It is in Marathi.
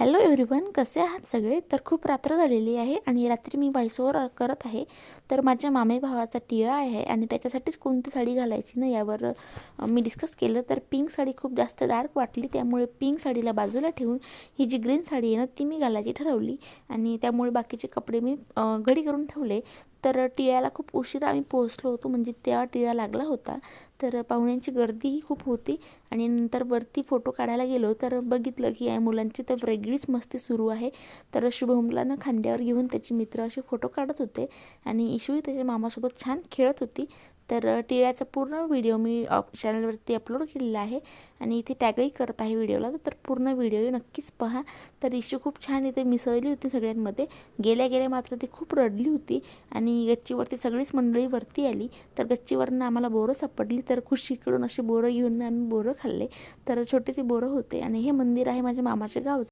हॅलो एव्हरीवन कसे आहात सगळे? तर खूप रात्र झालेली आहे आणि रात्री मी व्हॉइसओवर करत आहे. तर माझ्या मामे भावाचा टिळा आहे आणि त्याच्यासाठीच कोणती साडी घालायची ना यावर मी डिस्कस केलं. तर पिंक साडी खूप जास्त डार्क वाटली त्यामुळे पिंक साडीला बाजूला ठेवून ही जी ग्रीन साडी आहे ना ती मी घालायची ठरवली. आणि त्यामुळे बाकीचे कपडे मी घडी करून ठेवले. तर टिळ्याला खूप उशिरा आम्ही पोहोचलो होतो म्हणजे तेव्हा टिळा लागला होता. तर पाहुण्यांची गर्दीही खूप होती आणि नंतर वरती फोटो काढायला गेलो तर बघितलं की या मुलांची तर वेगळीच मस्ती सुरू आहे. तर शुभमलानं खांद्यावर घेऊन त्याचे मित्र असे फोटो काढत होते आणि इशूही त्याच्या मामासोबत छान खेळत होती. तर टिळ्याचा पूर्ण व्हिडिओ मी चॅनलवरती अपलोड केलेला आहे आणि इथे टॅगही करत आहे व्हिडिओला. तर पूर्ण व्हिडिओ नक्कीच पहा. तर इशू खूप छान इथे मिसळली होती सगळ्यांमध्ये. गेल्या गेल्या मात्र ती खूप रडली होती आणि गच्चीवरती सगळीच मंडळी वरती आली. तर गच्चीवरनं आम्हाला बोरं सापडली. तर खुशीकडून असे बोरं घेऊन आम्ही बोरं खाल्ले. तर छोटेसे बोरं होते आणि हे मंदिर आहे माझ्या मामाच्या गावचं.